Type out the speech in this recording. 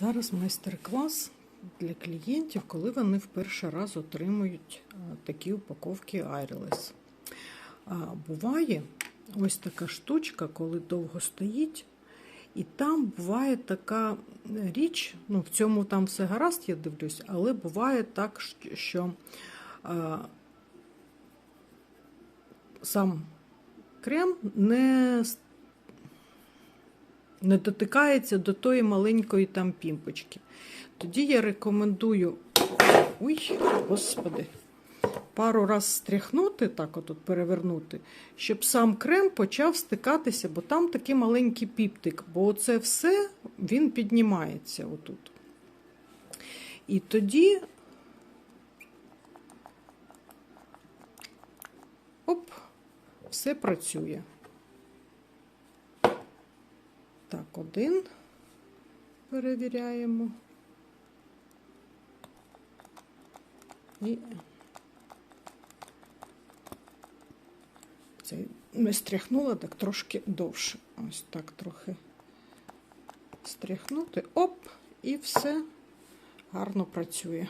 Зараз майстер-клас для клієнтів, коли вони в перший раз отримують такі упаковки Airless. Буває ось така штучка, коли довго стоїть, і там буває така річ, ну в цьому там все гаразд, я дивлюсь, але буває так, що а, сам крем не не дотикається до тої маленької там пімпочки. Тоді я рекомендую, ой, господи, пару раз стряхнути, так отут перевернути, щоб сам крем почав стикатися, бо там такий маленький піптик, бо це все він піднімається отут. І тоді. Оп, все працює. Так, один перевіряємо. І цей не стряхнула так трошки довше. Ось так трохи стряхнути. Оп, і все гарно працює.